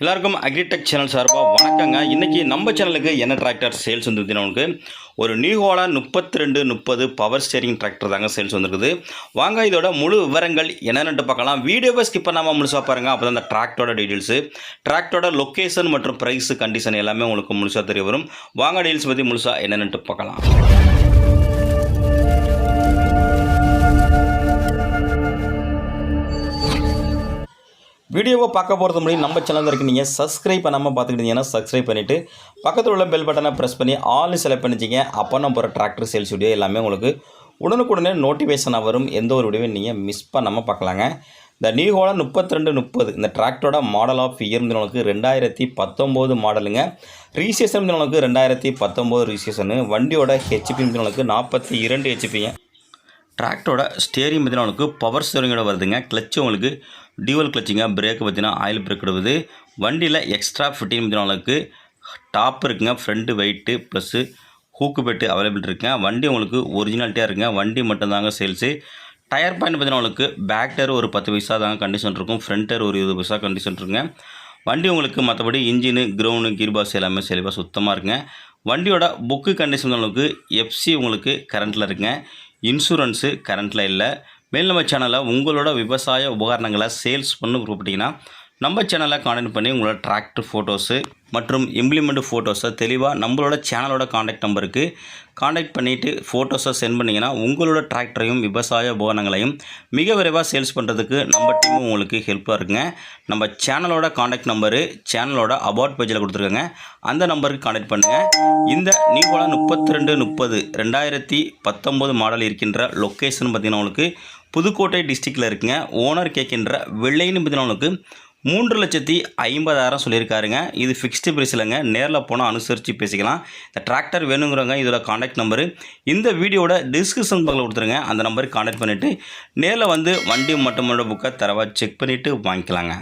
எல்லாருக்கும் agritech channel சார்பாக வணக்கங்க. இன்றைக்கி நம்ம சேனலுக்கு என்ன டிராக்டர் சேல்ஸ் வந்துருக்குதுன்னா உங்களுக்கு ஒரு நியூஹோலா முப்பத்தி ரெண்டு முப்பது பவர் ஸ்டேரிங் டிராக்டர் தாங்க சேல்ஸ் வந்துருக்குது. வாங்க இதோட முழு விவரங்கள் என்னென்னு பார்க்கலாம். வீடியோவை ஸ்கிப் பண்ணாமல் முழுசாக பாருங்கள் அப்போ தான் அந்த டிராக்டரோட டீட்டெயில்ஸு டிராக்டரோட லொக்கேஷன் மற்றும் ப்ரைஸு கண்டிஷன் எல்லாமே உங்களுக்கு முழுசாக தெரிய வரும். வாங்க டீல்ஸ் பற்றி முழுசாக என்னென்னு பார்க்கலாம். வீடியோவை பார்க்க போகிறது முன்னாடி நம்ம சேனல் இருக்கு நீங்கள் சப்ஸ்கிரைப் பண்ணாமல் பார்த்துக்கிட்டீங்கன்னா சப்ஸ்கிரைப் பண்ணிவிட்டு பக்கத்தில் உள்ள பெல் பட்டனை ப்ரெஸ் பண்ணி ஆல் செலக்ட் பண்ணிச்சிங்க அப்போ நம்ம போகிற டிராக்டர் சேல்ஸ் வீடியோ எல்லாமே உங்களுக்கு உடனுக்குடனே நோட்டிஃபிகேஷனாக வரும். எந்த ஒரு வீடியோவையும் நீங்கள் மிஸ் பண்ணாமல் பார்க்கலாங்க. இந்த நியூ ஹோலா முப்பத்தி ரெண்டு முப்பது இந்த டிராக்டரோட மாடல் ஆஃப் இயர்ந்தவங்களுக்கு ரெண்டாயிரத்தி பத்தொம்போது மாடலுங்க ரீசேஷன் உங்களுக்கு ரெண்டாயிரத்தி பத்தொம்போது ரீசேஷனு வண்டியோட ஹெச்பி உங்களுக்கு நாற்பத்தி இரண்டு ஹெச்பிங்க டிராக்டரோட ஸ்டேரிங் பார்த்தீங்கன்னா உங்களுக்கு பவர் ஸ்டேரிங்கோட வருதுங்க. கிளச்சு உங்களுக்கு டியூவல் கிளச்சிங்க பிரேக் பார்த்தீங்கன்னா ஆயில் பிரேக் வருது வண்டியில் எக்ஸ்ட்ரா ஃபிட்டிங் பார்த்தீங்கன்னா அளவுக்கு டாப் இருக்குங்க front weight plus hook bed available இருக்குங்க. வண்டி உங்களுக்கு ஒரிஜினாலிட்டியாக இருக்குங்க. வண்டி மட்டும்தாங்க சேல்ஸு டயர் பாயிண்ட் பார்த்தீங்கன்னா உங்களுக்கு பேக் டயர் ஒரு பத்து பைசா தாங்க கண்டிஷன் இருக்கும். ஃப்ரண்ட் டயர் ஒரு இருபது பைசா கண்டிஷன் இருக்குங்க. வண்டி உங்களுக்கு மற்றபடி இன்ஜினு கிரவுண்டு கீர்பாஸ் எல்லாமே செலிவாக சுத்தமாக இருக்குங்க. வண்டியோட புக்கு கண்டிஷன் உங்களுக்கு எஃப்சி உங்களுக்கு கரண்ட்டில் இருக்குங்க. இன்சூரன்ஸு கரண்ட்டில் இல்லை. மேல் நம்ம சேனலில் உங்களோட விவசாய உபகரணங்களை சேல்ஸ் பண்ணு விருப்பப்பட்டீங்கன்னா நம்ம சேனலை காண்டக்ட் பண்ணி உங்களோட டிராக்டர் ஃபோட்டோஸு மற்றும் இம்ப்ளிமெண்ட் ஃபோட்டோஸை தெளிவாக நம்மளோட சேனலோட காண்டாக்ட் நம்பருக்கு காண்டாக்ட் பண்ணிவிட்டு ஃபோட்டோஸை சென்ட் பண்ணிங்கன்னா உங்களோட டிராக்டரையும் விவசாய உபகரணங்களையும் மிக விரைவாக சேல்ஸ் பண்ணுறதுக்கு நம்ம டீமும் உங்களுக்கு ஹெல்ப்பாக இருக்குங்க. நம்ம சேனலோட காண்டாக்ட் நம்பரு சேனலோட அபவுட் பேஜில் கொடுத்துருக்கோங்க. அந்த நம்பருக்கு காண்டாக்ட் பண்ணுங்கள் இந்த நியூகோலா முப்பத்தி ரெண்டு முப்பது ரெண்டாயிரத்தி பத்தொம்போது மாடல் இருக்கின்ற லொக்கேஷன் பார்த்திங்கன்னா உங்களுக்கு புதுக்கோட்டை டிஸ்ட்ரிக்டில் இருக்குங்க. ஓனர் கேட்கின்ற வெள்ளைன்னு பார்த்தீங்கன்னா உங்களுக்கு மூன்று லட்சத்தி ஐம்பதாயிரம் சொல்லியிருக்காருங்க. இது ஃபிக்ஸ்டு ப்ரைஸ் இல்லைங்க. நேரில் போனால் அனுசரித்து பேசிக்கலாம். இந்த டிராக்டர் வேணுங்கிறவங்க இதோட காண்டாக்ட் நம்பரு இந்த வீடியோட டிஸ்கிரிப்ஷன் பக்கத்தில் கொடுத்துருங்க. அந்த நம்பருக்கு காண்டாக்ட் பண்ணிவிட்டு நேரில் வந்து வண்டி மட்டும் புக்கை தரவாக செக் பண்ணிவிட்டு வாங்கிக்கலாங்க.